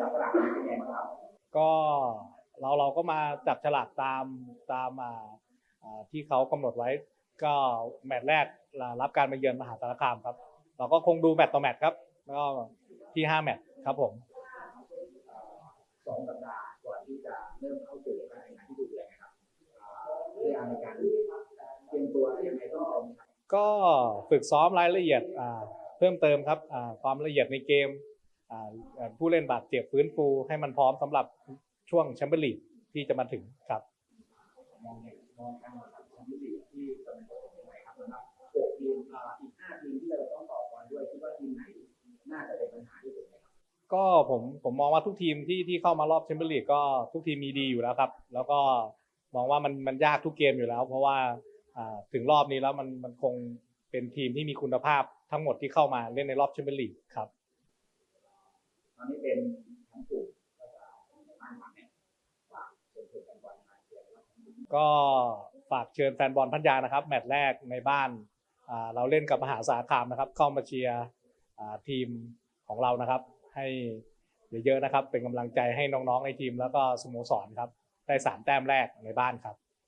จับสลากเป็นไงบ้างครับ ก็เราเราก็มาจับฉลากตามตามอ่าอ่าที่เขากำหนดไว้ ก็แมตช์แรกรับการมาเยือนมหาสารคามครับ เราก็คงดูแมตช์ต่อแมตช์ครับ แล้วก็ที่ห้าแมตช์ครับผม สองสัปดาห์ก่อนที่จะเริ่มเข้าสู่การแข่งขันที่ดูแลครับอ่าเรื่องในการเตรียมตัวยังไงต้องเติมครับก็ฝึกซ้อมรายละเอียดอ่าเพิ่มเติมครับอ่าความละเอียดในเกมอ่าอ่า ผู้เล่นบาดเจ็บฟื้นฟูให้มันพร้อมสำหรับช่วงแชมเปี้ยนลีกที่จะมาถึงครับมองเห็นมองการแข่งขันแชมเปี้ยนลีกที่กำลังจะถึงไหนครับสำหรับหกทีมอีกห้าทีมที่เราต้องต่อกรด้วยคิดว่าทีมไหนน่าจะเป็นปัญหาที่สุดครับก็ผมผมมองว่าทุกทีมที่ที่เข้ามารอบแชมเปี้ยนลีกก็ทุกทีมมีดีอยู่แล้วครับ แล้วก็มองว่ามันมันยากทุกเกมอยู่แล้ว เพราะว่าถึงรอบนี้แล้วมันมันคงเป็นทีมที่มีคุณภาพทั้งหมดที่เข้ามาเล่นในรอบแชมเปี้ยนลีกครับ อนนี้เป็นทั้งกลุ่มก็จะในบ้านหลังเนี่ยฝากเชิญชวนกันบอลมาเชียร์นะครับก็ฝากเชิญแฟนบอลพัทยานะครับ แมตช์แรกในบ้านเราเล่นกับมหาสารคามนะครับ เข้ามาเชียร์ทีมของเรานะครับ ให้เยอะๆนะครับ เป็นกำลังใจให้น้องๆในทีมแล้วก็สโมสรครับ ได้สามแต้มแรกในบ้านครับ